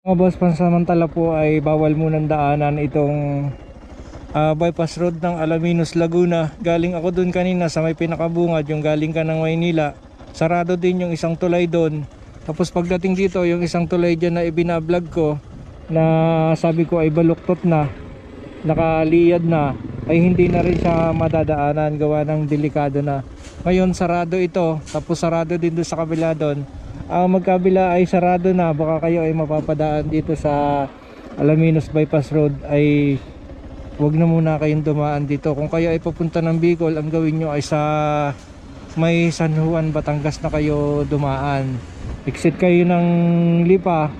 Mga boss, pansamantala po ay bawal munang daanan itong ah, bypass road ng Alaminos, Laguna. Galing ako dun kanina sa may pinakabungad, yung galing ka ng Maynila. Sarado din yung isang tulay doon. Tapos pagdating dito, yung isang tulay dyan na ibinablog ko, na sabi ko ay baluktot na, nakaliyad na, ay hindi na rin siya madadaanan, gawa ng delikado na. Ngayon sarado ito, tapos sarado din doon sa kabila doon. Ang magkabila ay sarado na, baka kayo ay mapapadaan dito sa Alaminos Bypass Road ay wag na muna kayong dumaan dito. Kung kayo ay papunta ng Bicol, ang gawin nyo ay sa may San Juan, Batangas na kayo dumaan. Exit kayo ng Lipa,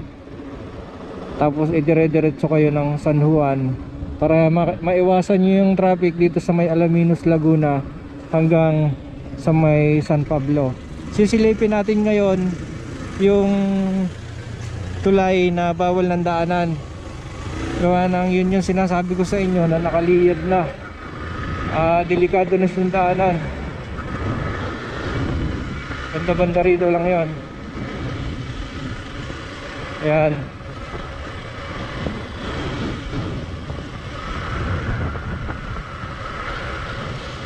tapos idire-diretso kayo ng San Juan para ma- maiwasan nyo yung traffic dito sa may Alaminos, Laguna hanggang sa may San Pablo. Sisilipin natin ngayon yung tulay na bawal ng daanan. Gawa ng yun yung sinasabi ko sa inyo na nakaliyad na. Ah, delikado na yung daanan. Banda-banda rito lang yon. Ayan.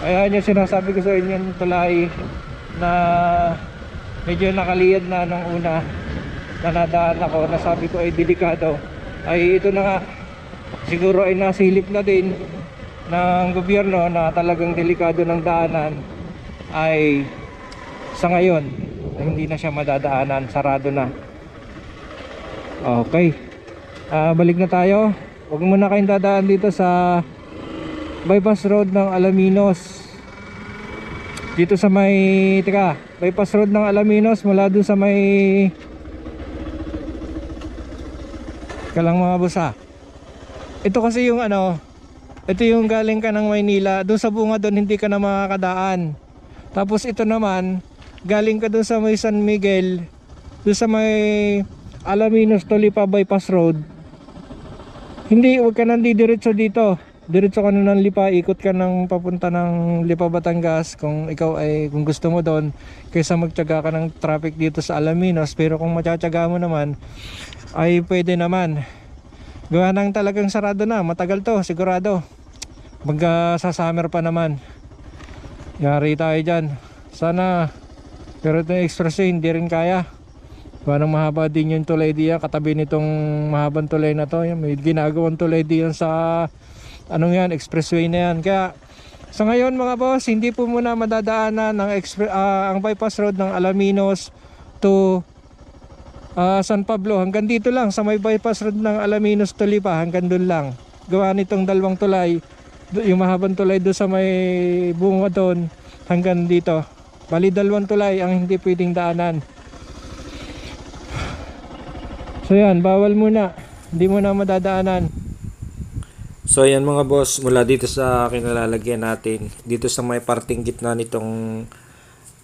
Ayan yung sinasabi ko sa inyo yung tulay na medyo nakaliyad na nung una na nadaan ako. Nasabi ko ay delikado. Ay ito na nga. Siguro ay nasilip na din ng gobyerno na talagang delikado ng daanan ay sa ngayon ay hindi na siya madadaanan. Sarado na. Okay. Ah, balik na tayo. Huwag muna kayong dadaan dito sa bypass road ng Alaminos dito sa may teka bypass road ng Alaminos mula dun sa may kalang mga busa. Ito kasi yung ano ito yung galing ka ng Maynila. Dun sa bunga dun hindi ka na makakadaan. Tapos ito naman galing ka dun sa may San Miguel dun sa may Alaminos Tolipa bypass road. Hindi wag ka nang didiretso dito diretso ka na ng Lipa, ikot ka ng papunta ng Lipa Batangas. Kung ikaw ay kung gusto mo doon kaysa magtiyaga ka ng traffic dito sa Alaminos. Pero kung matyaga mo naman ay pwede naman. Gawa ng talagang sarado na. Matagal to sigurado. Magka sa summer pa naman. Yari tayo dyan. Sana pero ito yung expressway hindi rin kaya. Parang mahaba din yung tulay diyan katabi nitong mahabang tulay na to. May ginagawang tulay diyan sa anong yan, expressway na yan. Kaya sa ngayon mga boss, hindi po muna madadaanan ng expre- ah, ang bypass road ng Alaminos to ah, San Pablo. Hanggang dito lang sa may bypass road ng Alaminos to Lipa, hanggang doon lang. Gawa nitong dalawang tulay, yung mahabang tulay doon sa may bunga doon hanggang dito. Bali dalawang tulay ang hindi pwedeng daanan. So yan, bawal muna. Hindi mo na madadaanan. So ayan mga boss, mula dito sa kinalalagyan natin, dito sa may parting gitna nitong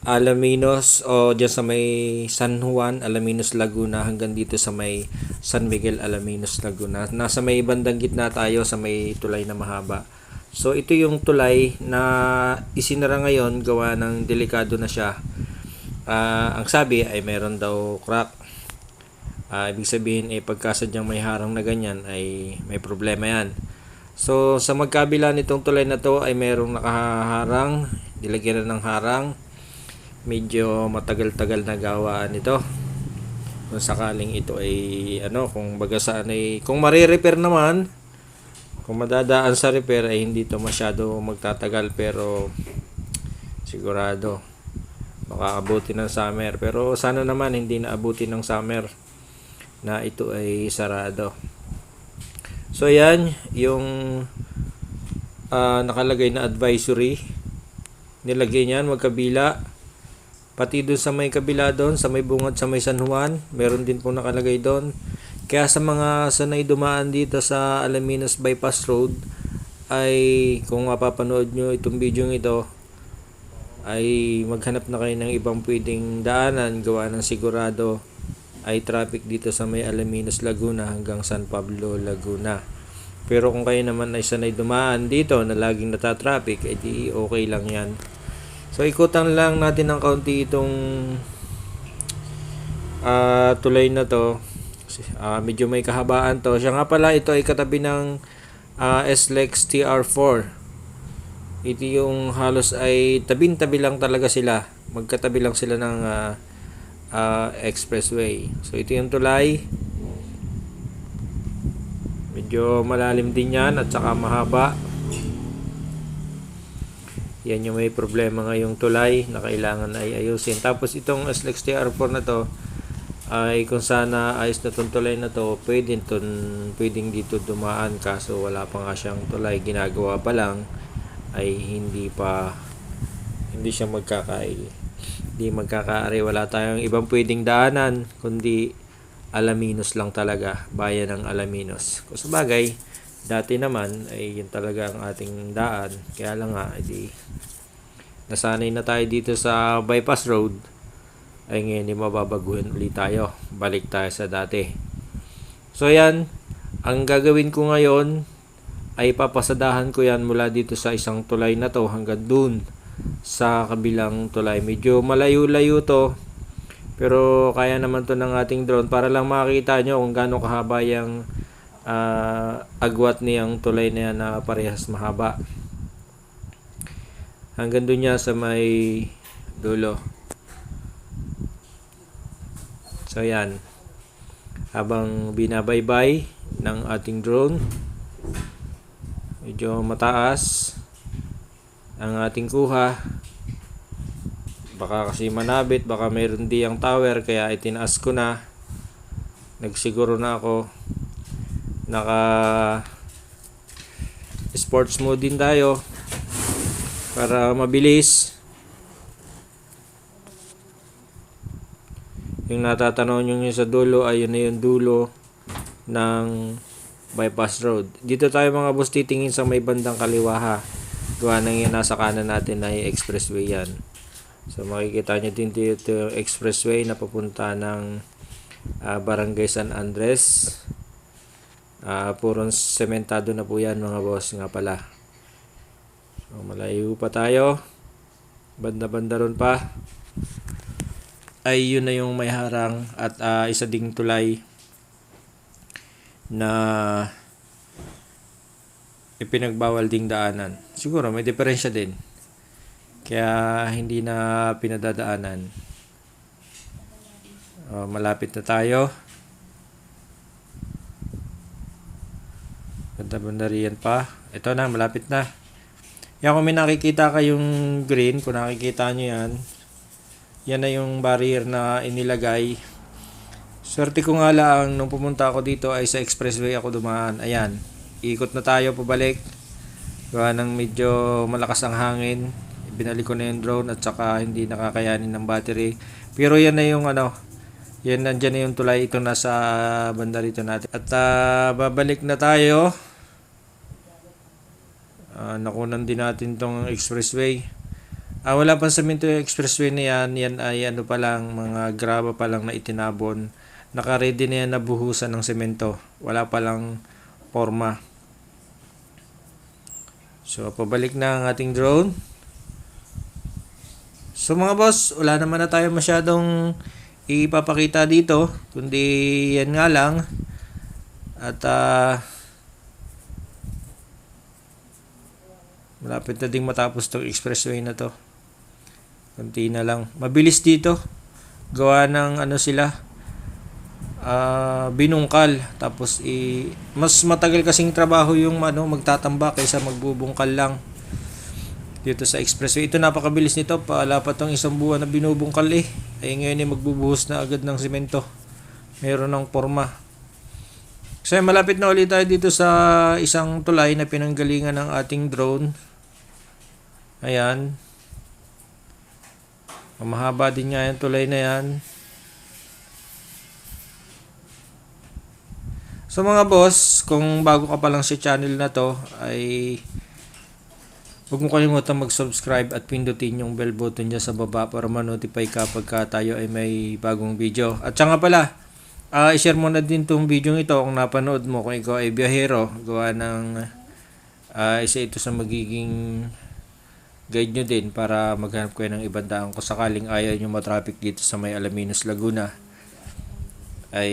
Alaminos o dyan sa may San Juan, Alaminos, Laguna hanggang dito sa may San Miguel, Alaminos, Laguna. Nasa may bandang gitna tayo sa may tulay na mahaba. So ito yung tulay na isinara ngayon gawa ng delikado na siya. Ah, ang sabi ay meron daw crack. Ah, ibig sabihin eh pagkasadyang may harang na ganyan ay may problema yan. So sa magkabila nitong tulay na to ay merong nakaharang, nilagyan na ng harang. Medyo matagal-tagal na gawaan ito. Kung sakaling ito ay ano, kung baga saan ay kung mare-repair naman, kung madadaan sa repair ay hindi to masyado magtatagal pero sigurado makaabuti ng summer pero sana naman hindi naabuti ng summer na ito ay sarado. So yan yung ah, nakalagay na advisory. Nilagay niyan magkabila. Pati doon sa may kabila doon, sa may bungad sa may San Juan, meron din po nakalagay doon. Kaya sa mga sanay dumaan dito sa Alaminos Bypass Road, ay kung mapapanood nyo itong video ito, ay maghanap na kayo ng ibang pwedeng daanan gawa ng sigurado ay traffic dito sa may Alaminos Laguna hanggang San Pablo Laguna. Pero kung kayo naman ay sanay dumaan dito na laging natatraffic, edi okay lang yan. So ikutan lang natin ng kaunti itong ah, tulay na to Ah, medyo may kahabaan to. Siya nga pala, ito ay katabi ng ah, SLEX TR4. Ito yung halos ay tabing-tabi lang talaga sila. Magkatabi lang sila ng ah, ah, expressway. So ito yung tulay. Medyo malalim din yan at saka mahaba. Yan yung may problema ngayong tulay na kailangan ay ayusin. Tapos itong SLEX TR4 na to ay kung sana ayos na tong tulay na to, pwede ton, pwedeng dito dumaan kaso wala pa nga siyang tulay. Ginagawa pa lang ay hindi pa hindi siya magkakail. Hindi magkakaari. Wala tayong ibang pwedeng daanan kundi Alaminos lang talaga. Bayan ng Alaminos. Kung sa bagay, dati naman ay yun talaga ang ating daan. Kaya lang nga, edi nasanay na tayo dito sa bypass road ay ngayon hindi mababaguhin ulit tayo. Balik tayo sa dati. So yan, ang gagawin ko ngayon ay papasadahan ko yan mula dito sa isang tulay na to hanggang dun sa kabilang tulay. Medyo malayo-layo to pero kaya naman to ng ating drone para lang makita nyo kung gaano kahaba yung ah, agwat niyang tulay na yan na parehas mahaba. Hanggang dun niya sa may dulo. So yan. Habang binabaybay ng ating drone, medyo mataas ang ating kuha. Baka kasi manabit, baka mayroon di ang tower, kaya itinaas ko na. Nagsiguro na ako. Naka sports mode din tayo para mabilis. Yung natatanaw nyo sa dulo ay yun na yung dulo ng bypass road. Dito tayo mga boss titingin sa may bandang kaliwa ha. Gawa nang yung nasa kanan natin ay expressway yan. So makikita nyo din dito yung expressway na papunta ng ah, Barangay San Andres. Ah, purong sementado na po yan mga boss nga pala. So, malayo pa tayo. Banda-banda ron pa. Ay yun na yung may harang at ah, isa ding tulay na ipinagbawal ding daanan. Siguro may diferensya din. Kaya hindi na pinadadaanan. Oh, malapit na tayo. Ganda-banda pa. Ito na, malapit na. Yan kung may nakikita kayong green, kung nakikita nyo yan, yan na yung barrier na inilagay. Swerte ko nga lang, nung pumunta ako dito ay sa expressway ako dumaan. Ayan, ikot na tayo pabalik. Gawa ng medyo malakas ang hangin. Binalik ko na yung drone at saka hindi nakakayanin ng battery. Pero yan na yung ano, yan nandyan na yung tulay. Ito nasa banda rito natin. At ah, babalik na tayo. Ah, nakunan din natin tong expressway. Ah, wala pang semento yung expressway na yan. Yan ay ano pa lang, mga graba pa lang na itinabon. Naka-ready na yan na buhusan ng semento. Wala pa lang forma. So, pabalik na ang ating drone. So mga boss, wala naman na tayo masyadong ipapakita dito. Kundi yan nga lang. At ah, malapit na ding matapos tong expressway na to. Kunti na lang. Mabilis dito. Gawa ng ano sila. Ah, binungkal. Tapos i mas matagal kasing trabaho yung ano, magtatamba kaysa magbubungkal lang dito sa expressway. Ito napakabilis nito. Paala pa tong isang buwan na binubungkal eh. Ay ngayon ay magbubuhos na agad ng simento. Meron ng forma. So malapit na ulit tayo dito sa isang tulay na pinanggalingan ng ating drone. Ayan. Mahaba din nga yung tulay na yan. So mga boss, kung bago ka pa lang sa channel na to, ay Huwag mo kalimutan mag-subscribe at pindutin yung bell button dyan sa baba para ma-notify ka pagka tayo ay may bagong video. At saka pala, ah i-share mo na din tong video ito kung napanood mo kung ikaw ay biyahero. Gawa ng ah, isa ito sa magiging guide nyo din para maghanap kayo ng ibang daan kung sakaling ayaw nyo matraffic dito sa may Alaminos, Laguna. Ay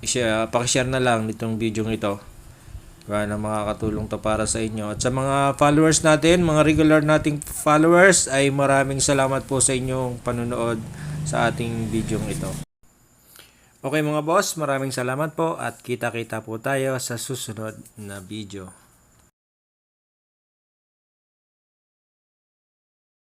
i-share, pakishare na lang nitong video ito. Kaya na makakatulong to para sa inyo. At sa mga followers natin, mga regular nating followers, ay maraming salamat po sa inyong panunood sa ating video ito. Okay mga boss, maraming salamat po at kita-kita po tayo sa susunod na video.